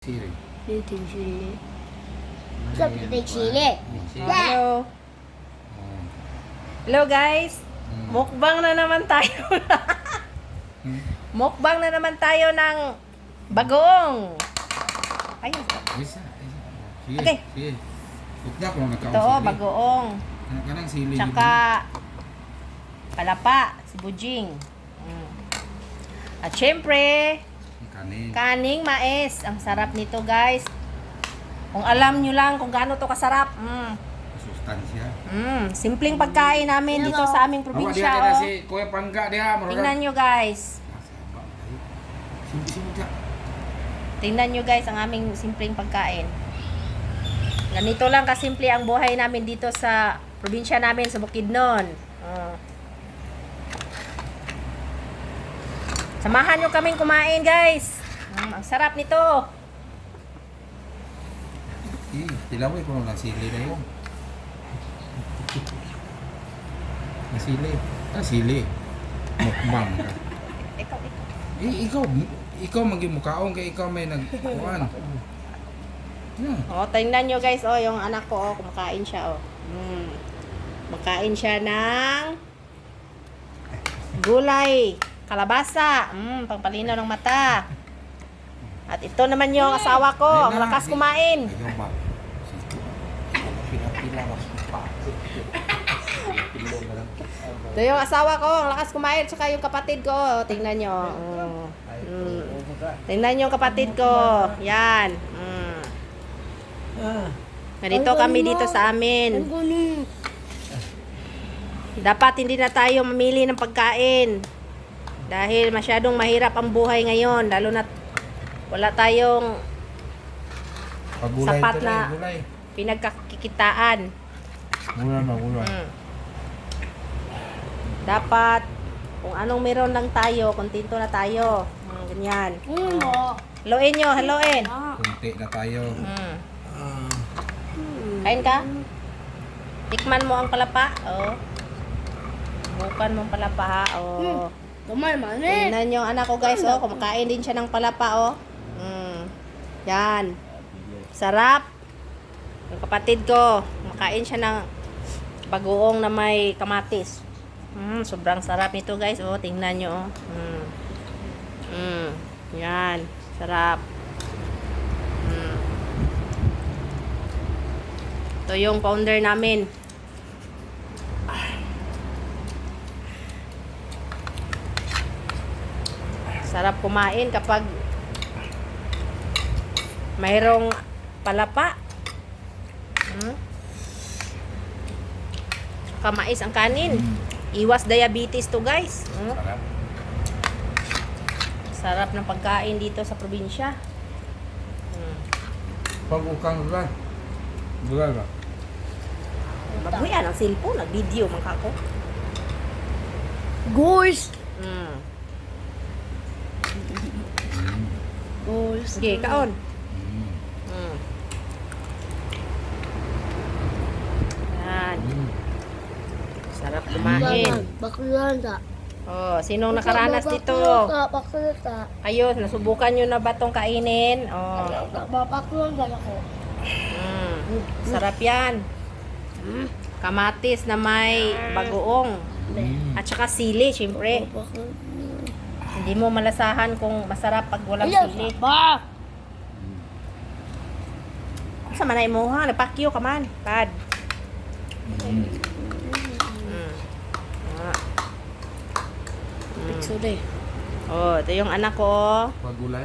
Siri. Dating sili. Sa sili. Siri. Hello. Oh. Hello guys. Mm. Mukbang na naman tayo. Hmm. Mukbang na naman tayo ng bagoong. Ayun. Isa, isa. Sige, Okay. sige. Huwag na kung nagkaon Ito, sili. bagoong. Kanang- Kanang sili. Tsaka palapa, si Bujing. Mm. At syempre, Kanin. kaning mais. Ang sarap nito guys. Kung alam nyo lang kung gaano to kasarap. Mm. Sustansya. Mm. Simpleng pagkain namin dito sa aming Awa probinsya. kaya Oh. si Kuya Pangga diha. Tingnan nyo guys. Tingnan nyo guys ang aming simpleng pagkain. Ganito lang kasimple ang buhay namin dito sa probinsya namin sa Bukidnon. Oh. Samahan nyo kaming kumain guys. Mm, ang sarap nito. Eh, tilaway ko lang sili na yun. Nasili. Ah, sili. Mukbang ka. Ikaw, ikaw. Eh, ikaw, ikaw maging mukhaon kay ikaw may nagkuhan. Yeah. Oh, tingnan nyo guys, oh, yung anak ko, oh, kumakain siya, oh. Mm. Makain siya ng gulay, kalabasa, mm, pangpalinaw ng mata. At ito naman yung asawa ko, ang lakas kumain. Ito yung asawa ko, ang lakas kumain, tsaka yung kapatid ko, tingnan nyo. Mm. Tingnan nyo yung kapatid ko, yan. Mm. Ganito kami dito sa amin. Dapat hindi na tayo mamili ng pagkain. Dahil masyadong mahirap ang buhay ngayon. Lalo na wala tayong Pagulay Sapat na. gulay. pinagkakikitaan. Gulay na, gulay. Mm. Dapat, kung anong meron lang tayo, kontento na tayo. Mm, ganyan. Ano mo? Haluin nyo, haluin. Ah. Kunti na tayo. Mm. Hmm. Kain ka? Tikman mo ang palapa. Oh. Bukan mo ang palapa ha. Oh. Kamay man eh. Tingnan yung anak ko guys, oh, kumakain din siya ng palapa, oh. Mm. Yan. Sarap. Yung kapatid ko, kumakain siya ng bagoong na may kamatis. Mm, sobrang sarap nito guys, oh. Tingnan nyo, oh. Mm. Mm. Yan. Sarap. Mm. Ito yung founder namin. Sarap kumain kapag mayroong palapa. Hmm? Kamais ang kanin. Iwas diabetes to guys. Hmm? Sarap. Sarap ng pagkain dito sa probinsya. Hmm. Pag ukang gulay. Gulay ba? Babuyan ang cellphone, nag-video man kako. Goals. Hmm. Goals. Sige, kaon. Mm. Yan. Mm. Sarap kumain. Bakulan sa. Oh, sinong nakaranas dito? Bakulan sa. Ayun, nasubukan nyo na ba tong kainin? Oh. Bakulan sa ako. Mm. Sarap yan. Kamatis na may bagoong. Mm. At saka sili, syempre. Hindi mo malasahan kung masarap pag walang sili. Ba. Sa manay mo ha, napakyo ka man. Pad. Mm. Mm. Ah. Mm. Sude. Oh, ito yung anak ko. oh. Pag gulay.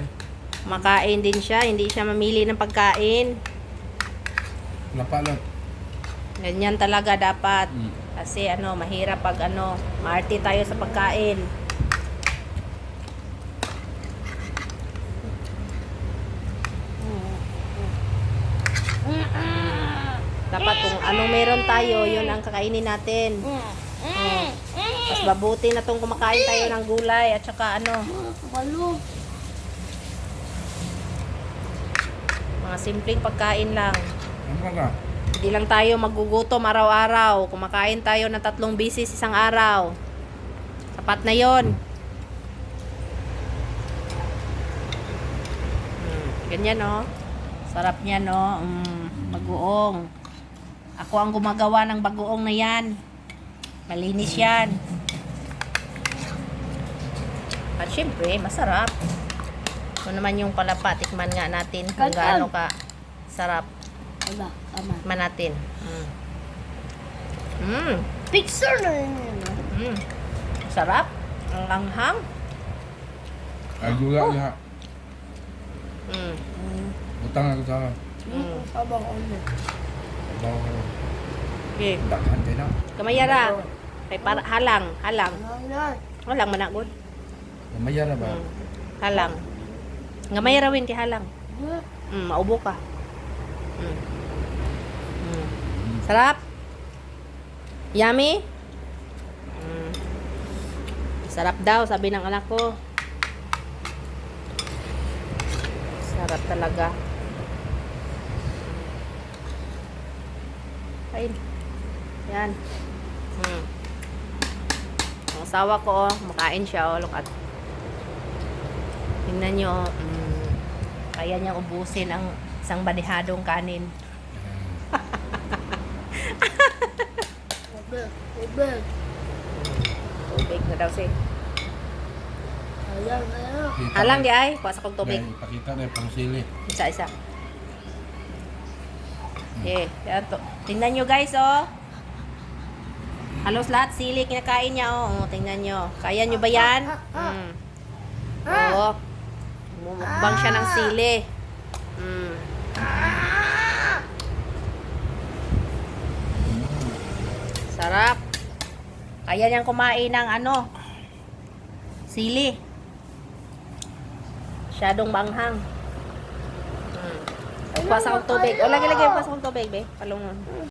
Makain din siya, hindi siya mamili ng pagkain. Lapalot. Ganyan talaga dapat. Mm. Kasi ano, mahirap pag ano, maarte tayo sa pagkain. Dapat kung anong meron tayo, yun ang kakainin natin. Oh. Mas mabuti na tong kumakain tayo ng gulay at saka ano, Kabalo. mga simpleng pagkain lang. Ano? Hindi lang tayo magugutom araw-araw. Kumakain tayo ng tatlong bisis isang araw. Sapat na yon. Ganyan, no? Sarap niya, no? Mm, bagoong. Ako ang gumagawa ng bagoong na yan. Malinis yan. At syempre, masarap. Ito naman yung palapa. Tikman nga natin kung gaano ka sarap. Aba, ama. Tikman natin. Mm. Mm. Picture na yun. Mm. Sarap. Ang langhang. Ay, gula niya. Mm. Utang ako sa Hmm, sabang ulo. bawa ko. Okay. Dakhan din na. Kamayara. Kay para halang, halang. Nanay. Halang managod. Mamaya na ba? Mm. Halang. Nga may rawin kay halang. Hmm. Mm, maubo ka. Mm. Mm. Sarap. Yummy. Mm. Sarap daw, sabi ng anak ko. Sarap talaga. Kain. Yan. Mm. Ang asawa ko, oh, makain siya, oh, look at. Tingnan nyo, oh, mm, kaya niyang ubusin ang isang banihadong kanin. Ubeg. Ubeg. Tubig na daw si. Ayan, ayan. Halang di ay, kuha sa kong tubig. Dahil Pakita na yung pangsili. Isa, isa. Okay, yan to. Tingnan nyo guys, oh. Halos lahat sili kinakain niya, oh. oh tingnan nyo. Kaya nyo ba yan? Mm. Oo. Mumukbang siya ng sili. Mm. Sarap. Kaya niyang kumain ng ano? Sili. Masyadong banghang. Mm. Pasa akong tubig. O, lagi-lagi pasa akong tubig, be. Palungon.